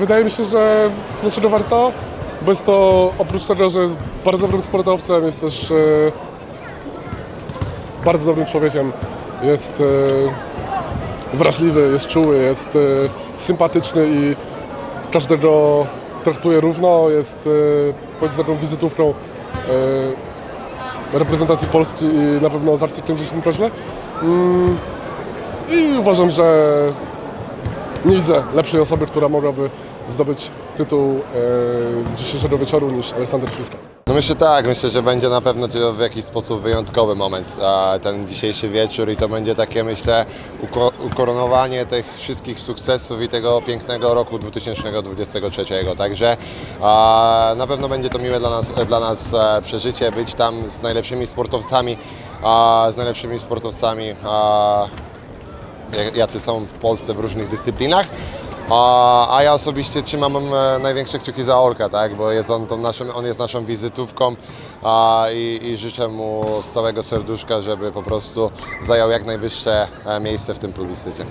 Wydaje mi się, że dlaczego warto? Bo jest to oprócz tego, że jest bardzo dobrym sportowcem, jest też e, bardzo dobrym człowiekiem. Jest e, wrażliwy, jest czuły, jest e, sympatyczny i każdego traktuje równo. Jest e, powiedzmy taką wizytówką e, reprezentacji Polski i na pewno z kręci tym koźle. Mm, I uważam, że nie widzę lepszej osoby, która mogłaby zdobyć tytuł e, dzisiejszego wieczoru niż Aleksander Śliwka. No myślę tak, myślę, że będzie na pewno to w jakiś sposób wyjątkowy moment, a, ten dzisiejszy wieczór i to będzie takie myślę uko- ukoronowanie tych wszystkich sukcesów i tego pięknego roku 2023. Także a, na pewno będzie to miłe dla nas, dla nas e, przeżycie, być tam z najlepszymi sportowcami, a, z najlepszymi sportowcami a, jacy są w Polsce w różnych dyscyplinach. A, a ja osobiście trzymam e, największe kciuki za Olka, tak? bo jest on, tą naszym, on jest naszą wizytówką a, i, i życzę mu z całego serduszka, żeby po prostu zajął jak najwyższe e, miejsce w tym plebiscycie.